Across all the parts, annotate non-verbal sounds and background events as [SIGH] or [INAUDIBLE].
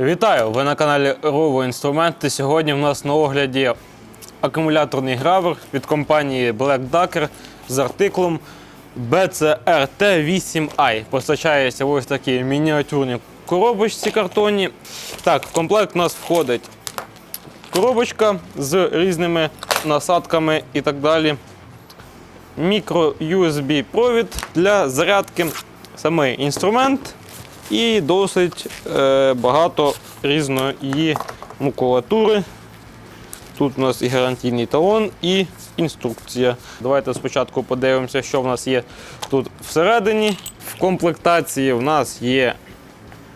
Вітаю! Ви на каналі Rovo Інструменти. Сьогодні в нас на огляді акумуляторний гравер від компанії Black Ducker з артиклом BCRT8i. Постачається ось такі мініатюрні коробочці картонні. Так, в комплект у нас входить коробочка з різними насадками і так далі. Мікро-USB провід для зарядки, самий інструмент і досить е, багато різної макулатури. Тут у нас і гарантійний талон, і інструкція. Давайте спочатку подивимося, що в нас є тут всередині. В комплектації в нас є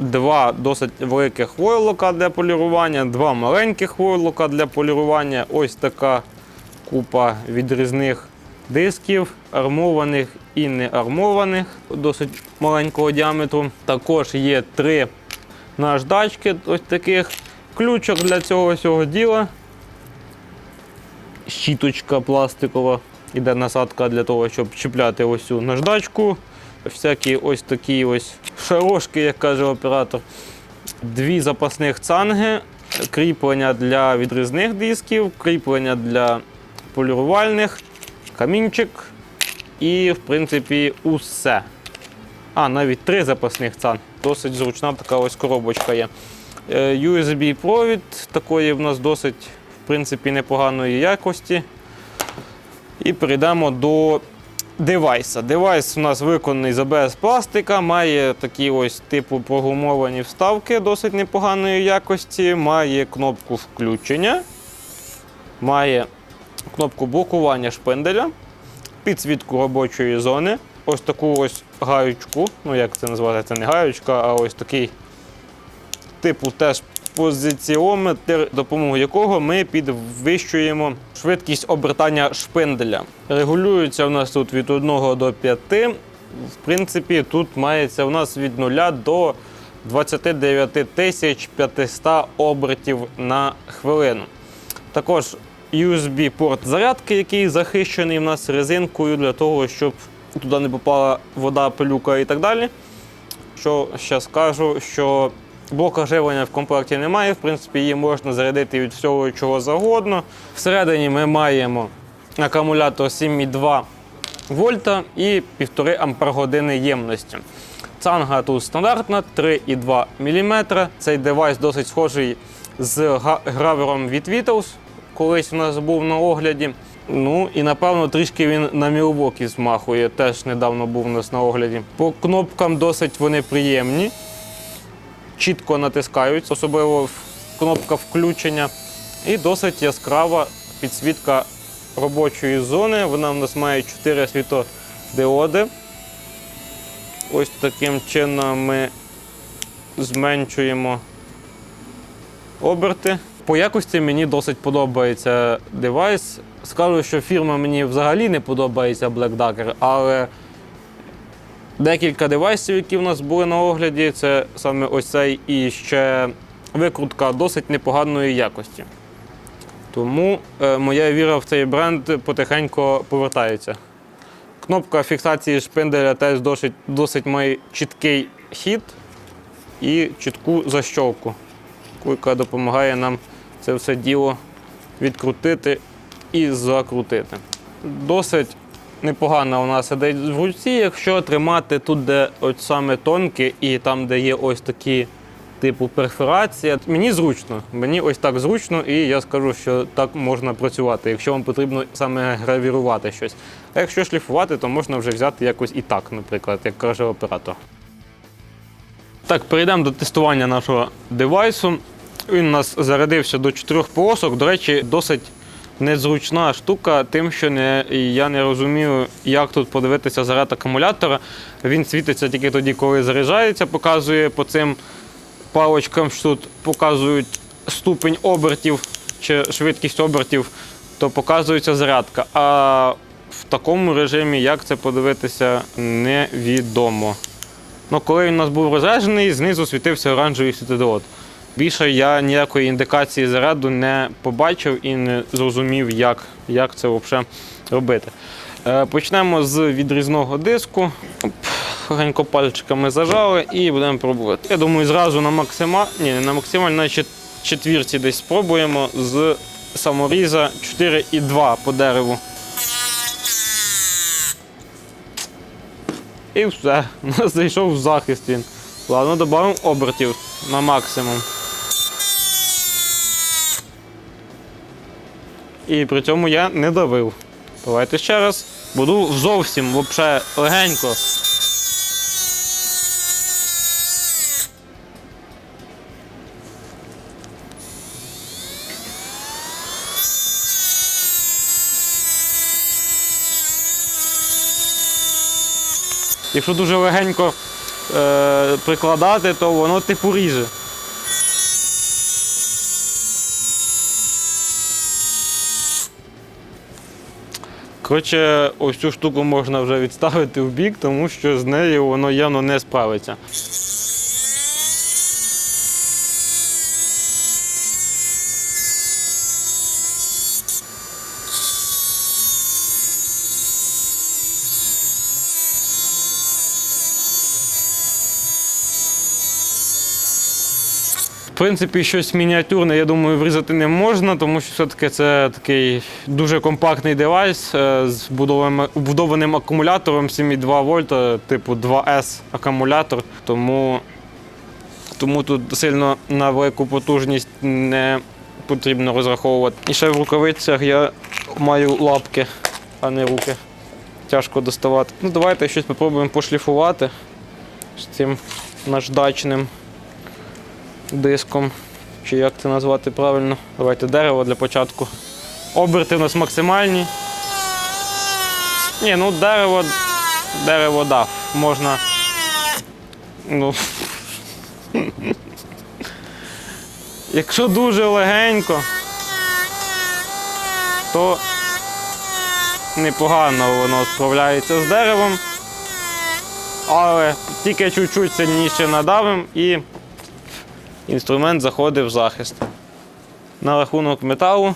два досить великих войлока для полірування, два маленьких войлока для полірування. Ось така купа відрізних дисків, армованих і не армованих, досить маленького діаметру. Також є три наждачки ось таких, ключок для цього всього діла. Щіточка пластикова. Іде насадка для того, щоб чіпляти ось цю наждачку. Всякі ось такі ось шарошки, як каже оператор. Дві запасних цанги, кріплення для відрізних дисків, кріплення для полірувальних, камінчик і, в принципі, усе. А, навіть три запасних цан. Досить зручна така ось коробочка є. Е, USB-провід такої в нас досить, в принципі, непоганої якості. І перейдемо до девайса. Девайс у нас виконаний з ABS пластика, має такі ось типу прогумовані вставки досить непоганої якості, має кнопку включення, має кнопку блокування шпинделя, підсвітку робочої зони, ось таку ось гаючку. Ну, як це називається, це не гаючка, а ось такий типу теж позиціометр, допомогою якого ми підвищуємо швидкість обертання шпинделя. Регулюється у нас тут від 1 до 5. В принципі, тут мається у нас від 0 до 29 500 обертів на хвилину. Також USB-порт зарядки, який захищений в нас резинкою для того, щоб туди не попала вода, пилюка і так далі. Що ще скажу, що блока живлення в комплекті немає. В принципі, її можна зарядити від всього чого завгодно. Всередині ми маємо акумулятор 7,2 вольта і 1,5 ампер години ємності. Цанга тут стандартна 3,2 мм. Цей девайс досить схожий з гравером від Vitals. Колись у нас був на огляді. Ну і напевно трішки він на Milwaukee змахує. Теж недавно був у нас на огляді. По кнопкам досить вони приємні чітко натискають, особливо кнопка включення. І досить яскрава підсвітка робочої зони. Вона в нас має 4 світодіоди. Ось таким чином ми зменшуємо оберти. По якості мені досить подобається девайс. Скажу, що фірма мені взагалі не подобається Black Ducker, але декілька девайсів, які в нас були на огляді, це саме ось цей і ще викрутка досить непоганої якості. Тому е, моя віра в цей бренд потихеньку повертається. Кнопка фіксації шпинделя теж досить, досить має чіткий хід і чітку защолку, яка допомагає нам це все діло відкрутити і закрутити. Досить непогано нас сидить в руці, якщо тримати тут, де от саме тонке, і там, де є ось такі типу перфорація. Мені зручно, мені ось так зручно, і я скажу, що так можна працювати, якщо вам потрібно саме гравірувати щось. А якщо шліфувати, то можна вже взяти якось і так, наприклад, як каже оператор. Так, перейдемо до тестування нашого девайсу. Він у нас зарядився до чотирьох полосок. До речі, досить незручна штука, тим, що не, я не розумію, як тут подивитися заряд акумулятора. Він світиться тільки тоді, коли заряджається, показує по цим палочкам, що тут показують ступень обертів чи швидкість обертів, то показується зарядка. А в такому режимі, як це подивитися, невідомо. Ну, коли він у нас був розряджений, знизу світився оранжевий світодіод. Більше я ніякої індикації заряду не побачив і не зрозумів, як, як це взагалі робити. Е, Почнемо з відрізного диску. Оп. пальчиками зажали і будемо пробувати. Я думаю, зразу на максималь... Ні, на максималь, на четвірці десь спробуємо з саморіза 4,2 по дереву. І все. У [LAUGHS] нас зайшов в захист він. Ладно, додамо обертів на максимум. І при цьому я не давив. Давайте ще раз. Буду зовсім вообще легенько. Якщо дуже легенько е, прикладати, то воно типу ріже. Коротше, ось цю штуку можна вже відставити в бік, тому що з нею воно явно не справиться. В принципі, щось мініатюрне, я думаю, врізати не можна, тому що все-таки це такий дуже компактний девайс е, з вбудованим, акумулятором 7,2 вольта, типу 2С акумулятор. Тому, тому тут сильно на велику потужність не потрібно розраховувати. І ще в рукавицях я маю лапки, а не руки. Тяжко доставати. Ну, давайте щось спробуємо пошліфувати з цим наждачним диском, чи як це назвати правильно. Давайте дерево для початку. Оберти у нас максимальні. Ні, ну дерево, дерево, да, можна. Ну. Якщо дуже легенько, то непогано воно справляється з деревом. Але тільки чуть-чуть сильніше надавимо і інструмент заходить в захист. На рахунок металу.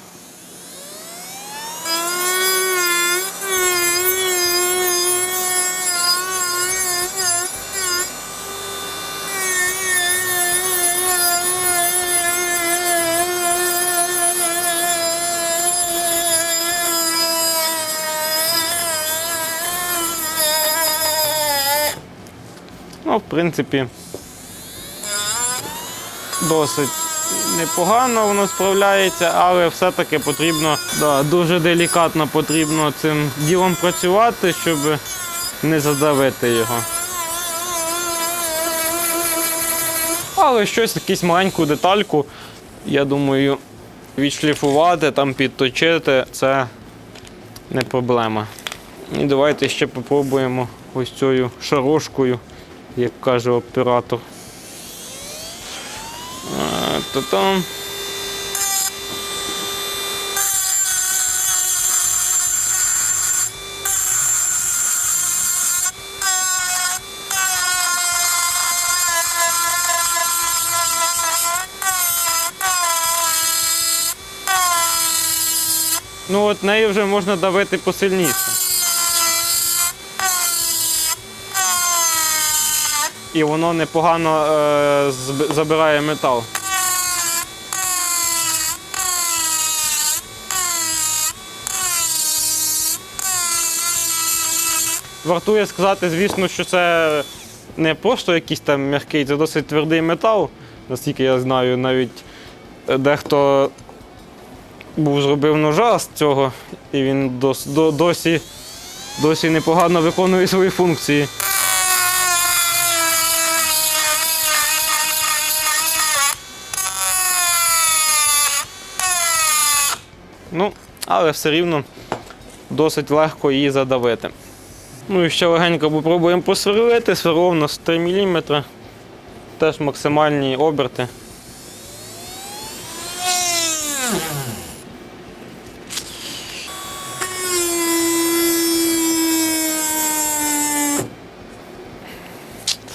Ну, в принципі, досить непогано воно справляється, але все-таки потрібно да, дуже делікатно потрібно цим ділом працювати, щоб не задавити його. Але щось, якусь маленьку детальку, я думаю, відшліфувати, там підточити це не проблема. І давайте ще попробуємо ось цією шарошкою, як каже оператор. Та-там. Ну от нею вже можна давити посильніше. І воно непогано е, забирає метал. Вартує сказати, звісно, що це не просто якийсь там м'який, це досить твердий метал. Наскільки я знаю, навіть дехто був зробив ножа з цього, і він дос, до, досі, досі непогано виконує свої функції. Ну, але все рівно досить легко її задавити. Ну і ще легенько попробуємо посверлити, сверло у нас 3 мм. Теж максимальні оберти.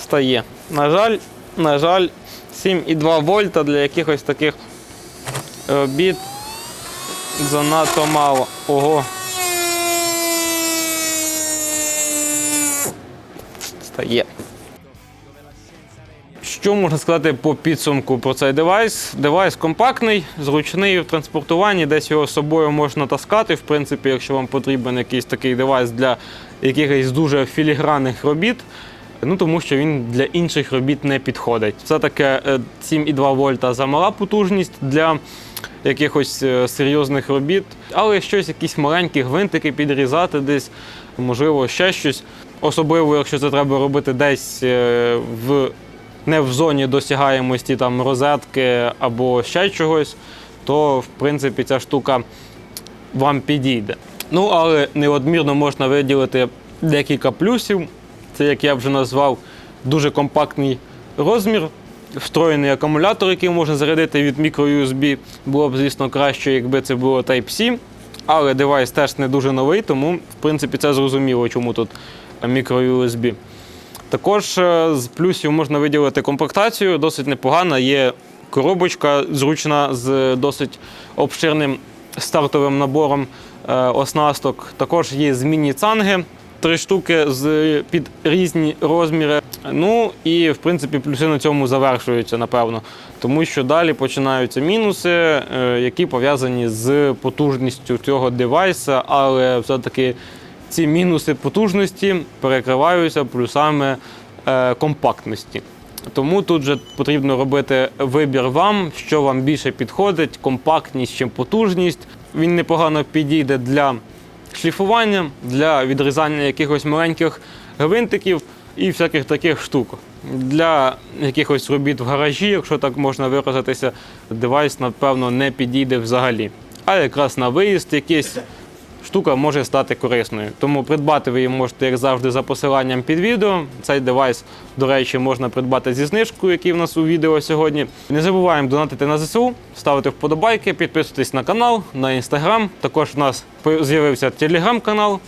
Стає. На жаль, на жаль, 7,2 вольта для якихось таких робіт занадто мало. Ого. Стає. Що можна сказати по підсумку про цей девайс? Девайс компактний, зручний в транспортуванні, десь його з собою можна таскати. В принципі, якщо вам потрібен якийсь такий девайс для якихось дуже філігранних робіт. Ну тому що він для інших робіт не підходить. Це таке е, 7,2 вольта замала потужність для якихось е, серйозних робіт, але щось, якісь маленькі гвинтики підрізати десь, можливо, ще щось. Особливо, якщо це треба робити десь е, в не в зоні досягаємості там розетки або ще чогось, то в принципі ця штука вам підійде. Ну, але неодмірно можна виділити декілька плюсів. Це, як я вже назвав, дуже компактний розмір, встроєний акумулятор, який можна зарядити від мікро-USB. Було б, звісно, краще, якби це було Type-C. Але девайс теж не дуже новий, тому в принципі це зрозуміло, чому тут мікро-USB. Також е, з плюсів можна виділити комплектацію, досить непогана. Є коробочка зручна з досить обширним стартовим набором е, оснасток. Також є змінні цанги, три штуки з, під різні розміри. Ну і в принципі плюси на цьому завершуються, напевно. Тому що далі починаються мінуси, е, які пов'язані з потужністю цього девайса, але все-таки ці мінуси потужності перекриваються плюсами е, компактності. Тому тут же потрібно робити вибір вам, що вам більше підходить, компактність чи потужність. Він непогано підійде для шліфування, для відрізання якихось маленьких гвинтиків і всяких таких штук. Для якихось робіт в гаражі, якщо так можна виразитися, девайс, напевно, не підійде взагалі. А якраз на виїзд якийсь штука може стати корисною. Тому придбати ви її можете, як завжди, за посиланням під відео. Цей девайс, до речі, можна придбати зі знижкою, який в нас у відео сьогодні. Не забуваємо донатити на ЗСУ, ставити вподобайки, підписуйтесь на канал, на інстаграм. Також в нас з'явився телеграм-канал.